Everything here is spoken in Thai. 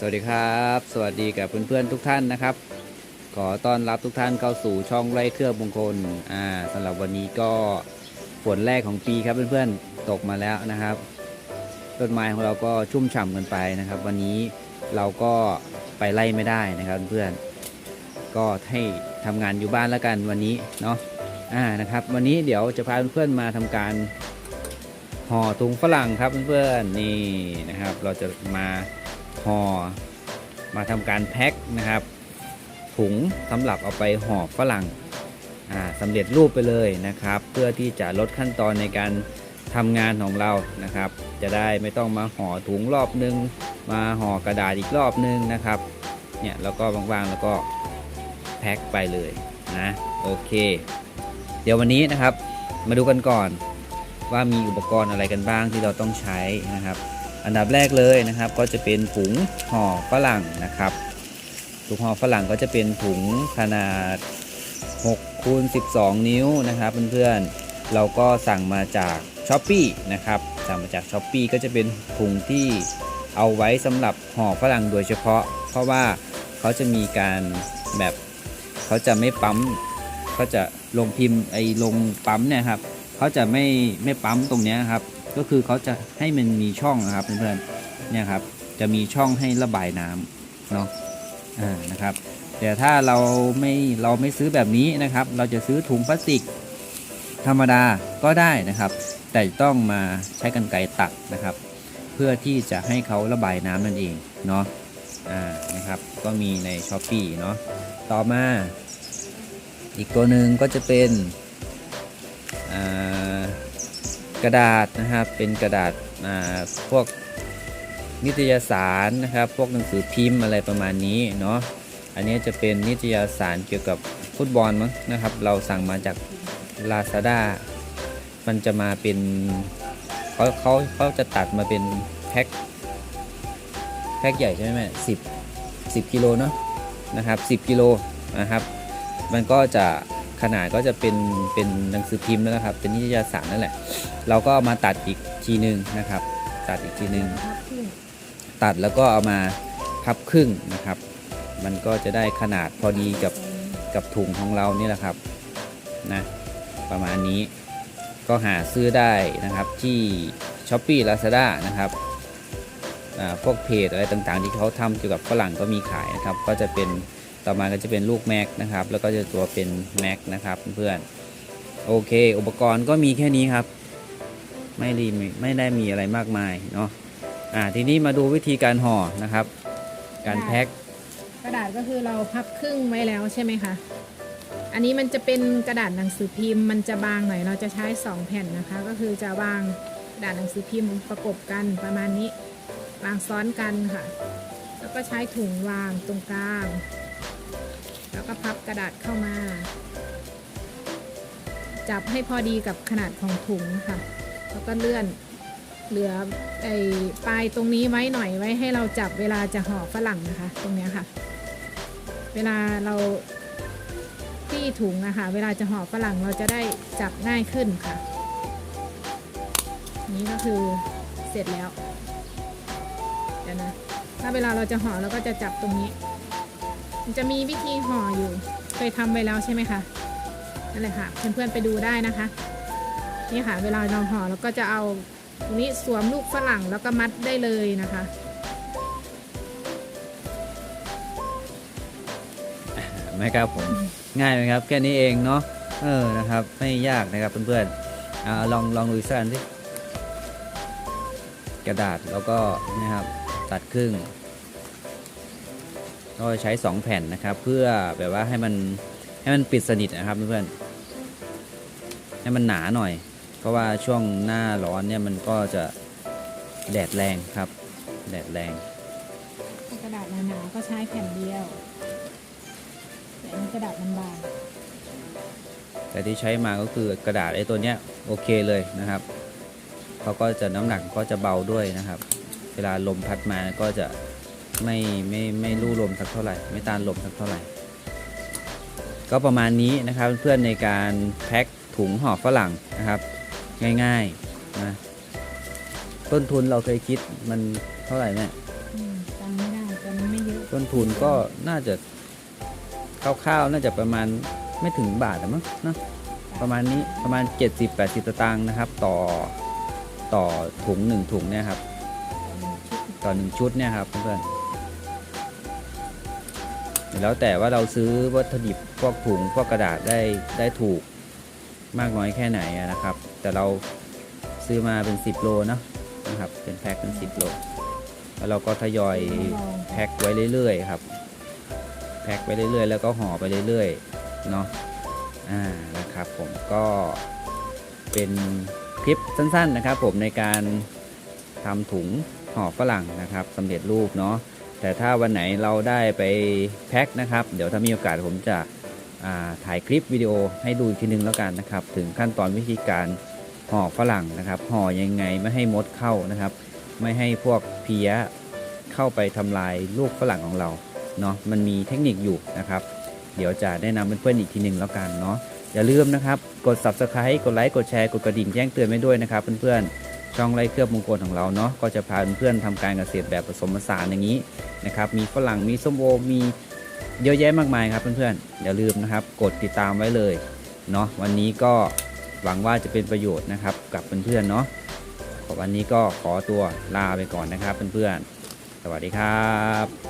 สวัสดีครับ สวัสดีกับเพื่อนๆทุกท่านนะครับ ขอต้อนรับทุกท่านเข้าสู่ช่องไร่เครือมงคลอ่าสำหรับวันนี้ก็ฝนแรกของปีครับเพื่อนๆตกมาแล้วนะครับต้นไม้ของเราก็ชุ่มฉ่ำกันไปนะครับ วันนี้เราก็ไปไล่ไม่ได้นะครับเพื่อนก็ให้ทำงานอยู่บ้านแล้วกันวันนี้เนาะอ่านะครับ วันนี้เดี๋ยวจะพาเพื่อนๆมาทำการห่อถุงฝรั่งครับเพื่อนๆนี่นะครับ เราจะมา ห่อมาทำการแพ็คนะครับ ถุงสำหรับเอาไปห่อฝรั่งอ่าสำเร็จรูปไปเลยนะครับ เพื่อที่จะลดขั้นตอนในการทำงานของเรานะครับ จะได้ไม่ต้องมาห่อถุงรอบนึง มาห่อกระดาษอีกรอบนึงนะครับเนี่ยแล้วก็วางๆแล้วก็แพ็คไปเลยนะโอเค เดี๋ยววันนี้นะครับมาดูกันก่อนว่ามีอุปกรณ์อะไรกันบ้างที่เราต้องใช้นะครับ อันดับแรกเลยนะครับ ก็จะเป็นถุงห่อฝรั่งนะครับถุงห่อฝรั่งก็จะเป็นถุงขนาด6คูณ12 นิ้วนะครับเพื่อนๆเราก็สั่งมาจากช้อปปีนะครับสั่งมาจากช้อปปีก็จะเป็นถุงที่เอาไว้สำหรับห่อฝรั่งโดยเฉพาะ เพราะว่าเขาจะมีการแบบเขาจะไม่ปั๊มเขาจะลงพิมพ์ไอ้ลงปั๊มเนี่ยครับเขาจะไม่ไม่ปั๊มตรงเนี้ยครับ ก็คือเขาจะให้มันมีช่องนะครับเพื่อนๆเนี่ยครับจะมีช่องให้ระบายน้ำเนาะอ่านะครับ แต่ถ้าเราไม่เราไม่ซื้อแบบนี้นะครับ เราจะซื้อถุงพลาสติก ธรรมดาก็ได้นะครับ แต่ต้องมาใช้กันไกรตัดนะครับ เพื่อที่จะให้เขาระบายน้ำนั่นเองเนาะอ่านะครับก็มีในช้อปปีเนาะต่อมาอีกตัวหนึ่งก็จะเป็นอ่า กระดาษนะครับ เป็นกระดาษพวกนิตยสารนะครับ พวกหนังสือพิมพ์อะไรประมาณนี้เนาะ อันนี้จะเป็นนิตยสารเกี่ยวกับฟุตบอลมั้งนะครับ เราสั่งมาจาก Lazada มันจะมาเป็นเขาเขาเขาจะตัดมาเป็นแพ็คแพ็คใหญ่ใช่ไหมแม่สิบสิบกิโลเนาะนะครับสิบกิโลนะครับ มันก็จะ ขนาดก็จะเป็นเป็นหนังสือพิมพ์แล้วนะครับ เป็นนิตยสารนั่นแหละ เราก็เอามาตัดอีกทีหนึ่งนะครับ ตัดอีกทีหนึ่งตัดแล้วก็เอามาพับครึ่งนะครับ มันก็จะได้ขนาดพอดีกับกับถุงของเรานี่แหละครับนะประมาณนี้ก็หาซื้อได้นะครับที่ s h อ p e e Lazada นะครับพวกเพจอะไรต่างๆ ที่เขาทำเกี่ยวกับฝรั่งก็มีขายนะครับ ก็จะเป็น ต่อมาก็จะเป็นลูกแม็กนะครับ แล้วก็จะตัวเป็นแม็กนะครับเพื่อนโอเค อุปกรณ์ก็มีแค่นี้ครับ ไม่รีไม่ได้มีอะไรมากมายเนาะอ่าทีนี้มาดูวิธีการห่อนะครับ การแพ็คกระดาษก็คือเราพับครึ่งไว้แล้วใช่ไหมคะอันนี้มันจะเป็นกระดาษหนังสือพิมพ์ มันจะบางหน่อยเราจะใช้ 2 แผ่นนะคะ ก็คือจะวางกระดาษหนังสือพิมพ์ประกบกันประมาณนี้วางซ้อนกันค่ะ แล้วก็ใช้ถุงวางตรงกลาง แล้วก็พับกระดาษเข้ามา จับให้พอดีกับขนาดของถุงค่ะ แล้วก็เลื่อนเหลือไอ้ปลายตรงนี้ไว้หน่อยไว้ให้เราจับเวลาจะห่อฝรั่งนะคะ ตรงนี้ค่ะ เวลาเราที่ถุงนะคะเวลาจะห่อฝรั่งเราจะได้จับง่ายขึ้นค่ะ นี้ก็คือเสร็จแล้วเดี๋ยวนะถ้าเวลาเราจะห่อเราก็จะจับตรงนี้ มันจะมีวิธีห่ออยู่ เคยทำไปแล้วใช่ไหมคะนั่นแหละค่ะเพื่อนๆไปดูได้นะคะ นี่ค่ะ เวลาเราห่อเราก็จะเอาตรงนี้สวมลูกฝรั่งแล้วก็มัดได้เลยนะคะไหมครับผมง่ายไหมครับ แค่นี้เองเนาะเออนะครับ ไม่ยากนะครับเพื่อนๆอลองลองดูสักอันสิกระดาษแล้วก็นะครับตัดครึ่ง ก็ใช้ 2 แผ่นนะครับ เพื่อแบบว่าให้มันให้มันปิดสนิทนะครับเพื่อนๆให้มันหนาหน่อย เพราะว่าช่วงหน้าร้อนเนี่ยมันก็จะแดดแรงครับ แดดแรงกระดาษหนาๆก็ใช้แผ่นเดียวแต่อันนี้กระดาษมันบางแต่ที่ใช้มาก็คือกระดาษไอ้ตัวเนี้ยโอเคเลยนะครับเขาก็จะน้ำหนักก็จะเบาด้วยนะครับ เวลาลมพัดมาก็จะ ไม่ไม่ไม่ลู่ลมสักเท่าไหร่ ไม่ต้านลมสักเท่าไหร่ ก็ประมาณนี้นะครับเพื่อนในการแพ็คถุงห่อฝรั่งนะครับ ง่ายๆนะต้นทุนเราเคยคิดมันเท่าไหร่เนี่ยอืมจำไม่ได้จำต้นทุนก็น่าจะคร่าวๆน่าจะประมาณไม่ถึงบาทนะมั้งเนอะประมาณนี้ประมาณ 70-80 สตางค์นะครับ ต่อต่อถุงหนึ่งถุงเนี่ยครับ ต่อหนึ่งชุดเนี่ยครับเพื่อนๆ แล้วแต่ว่าเราซื้อวัตถุดิบพวกถุงพวกกระดาษได้ได้ถูกมากน้อยแค่ไหนนะครับ แต่เราซื้อมาเป็น 10 โลเนาะนะครับเป็นแพ็คเป็น 10 โล แล้วเราก็ทยอยแพ็คไว้เรื่อยๆครับแพ็คไปเรื่อยๆแล้วก็ห่อไปเรื่อยๆเนาะอ่านะครับผมก็เป็นคลิปสั้นๆนะครับ ผมในการทำถุงห่อฝรั่งนะครับสำเร็จรูปเนาะ แต่ถ้าวันไหนเราได้ไปแพ็คนะครับ เดี๋ยวถ้ามีโอกาสผมจะถ่ายคลิปวิดีโอให้ดูอีกทีนึงแล้วกันนะครับ ถึงขั้นตอนวิธีการห่อฝรั่งนะครับห่อยังไงไม่ให้มดเข้านะครับ ไม่ให้พวกเพี้ยเข้าไปทำลายลูกฝรั่งของเราเนาะมันมีเทคนิคอยู่นะครับ เดี๋ยวจะแนะนำเพื่อนๆอีกทีหนึ่งแล้วกันเนาะอย่าลืมนะครับ กด subscribe กดไลค์กดแชร์กดกระดิ่งแจ้งเตือนไว้ด้วยนะครับเพื่อนๆ ช่องไร่เครือบมงคลของเราเนาะก็จะพาเพื่อนๆทำการเกษตรแบบผสมผสานอย่างนี้นะครับมีฝรั่งมีส้มโอมีเยอะแยะมากมายครับเพื่อนๆอย่าลืมนะครับ กดติดตามไว้เลยเนาะวันนี้ก็หวังว่าจะเป็นประโยชน์นะครับกับเพื่อนๆเนาะวันนี้ก็ขอตัวลาไปก่อนนะครับเพื่อนๆสวัสดีครับ